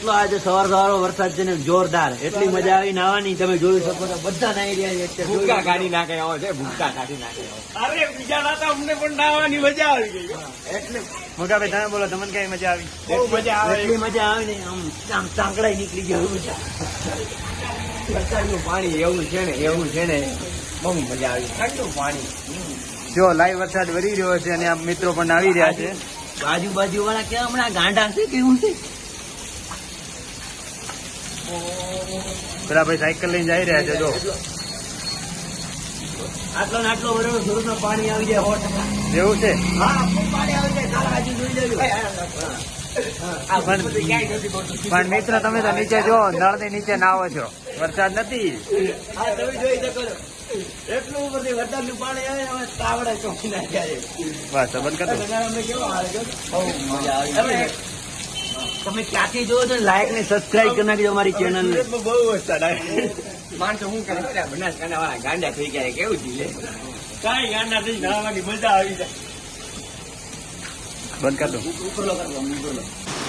એટલો આજે સવાર સવારો વરસાદ છે ને જોરદાર. એટલી મજા આવી નાવાની તમે જોઈ શકો છો બધા નાઈ રહ્યા છે ભૂકા કાઢી નાખે આવો છે ભૂકા કાઢી નાખે અરે બીજા નાતા અમને પણ નાવાની મજા આવી ગઈ. એટલે મોટાભાઈ તમે બોલો તમને કઈ મજા આવી? બહુ મજા આવે. એટલી મજા આવે ને આમ આમ ચાંકડાઈ નીકળી ગયો એવું છે. વરસાદનું પાણી એવું છે ને એવું છે ને બહુ મજા આવી. ઠંડુ પાણી. જો લાઈવ વરસાદ વરી રહ્યો છે અને આમ મિત્રો પણ આવી રહ્યા છે. આજુબાજુ વાળા કે હમણાં ગાંડા છે કેવું છે? પેલા ભાઈ સાયકલ લઈને જઈ રહ્યા છે જો. આટલો ને આટલો બરોબર નો પાણી આવી જાય હોટ. જેવું છે? પાણી આવી જાય કાલ જોઈ લેજો. મિત્ર તમે તો નીચે જો નળની નીચે નાવો છો. વરસાદ નથી. એટલું બધી વરસાદનું પાણી આવે ને તાવડે ચોખી નાખ્યા છે. બસ બંધ કરી તમે ક્યાંથી જોવો છો? લાઈક ને સબસ્ક્રાઇબ કરી નાખજો અમારી ચેનલ ને. બહુ વસ્તા માણસો હું કરે બનાસકાંઠા વાળા ગાંડા થઈ ગયા કેવું જીલે કાંઈ ગાંડા થઈ નાવાની મજા આવી જાય. બંધ કરી દો. ઉપરલો કરો